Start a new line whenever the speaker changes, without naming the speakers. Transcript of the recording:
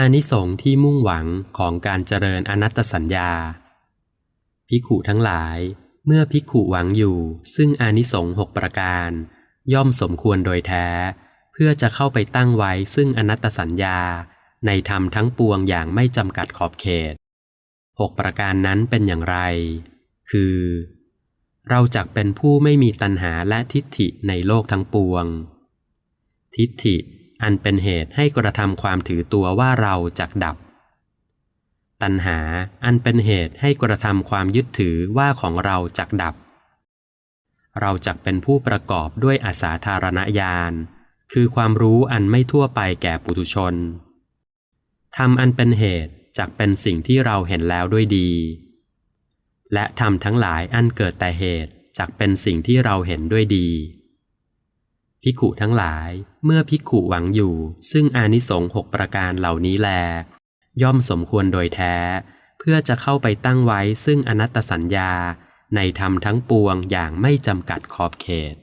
อานิสงส์ที่มุ่งหวังของการเจริญอนัตตสัญญาภิขุทั้งหลาย เมื่อภิขุหวังอยู่ ซึ่งอานิสงส์หกประการ ย่อมสมควรโดยแท้ เพื่อจะเข้าไปตั้งไว้ซึ่งอนัตตสัญญา ในธรรมทั้งปวงอย่างไม่จำกัดขอบเขตหกประการนั้นเป็นอย่างไร คือ เราจักเป็นผู้ไม่มีตัณหาและทิฏฐิในโลกทั้งปวง ทิฏฐิ อันเป็นเหตุให้กระทำความถือตัวว่าเราจักดับ ตัณหาอันเป็นเหตุให้กระทำความยึดถือว่าของเราจักดับ เราจักเป็นผู้ประกอบด้วยอาสาธารณญาณคือความรู้อันไม่ทั่วไปแก่ปุถุชนธรรมอันเป็นเหตุจักเป็นสิ่งที่เราเห็นแล้วด้วยดี และธรรมทั้งหลายอันเกิดแต่เหตุจักเป็นสิ่งที่เราเห็นด้วยดี ภิกขุทั้งหลาย เมื่อภิกขุหวังอยู่ ซึ่งอานิสงส์หกประการเหล่านี้แล ย่อมสมควรโดยแท้ เพื่อจะเข้าไปตั้งไว้ซึ่งอนัตตสัญญา ในธรรมทั้งปวงอย่างไม่จำกัดขอบเขต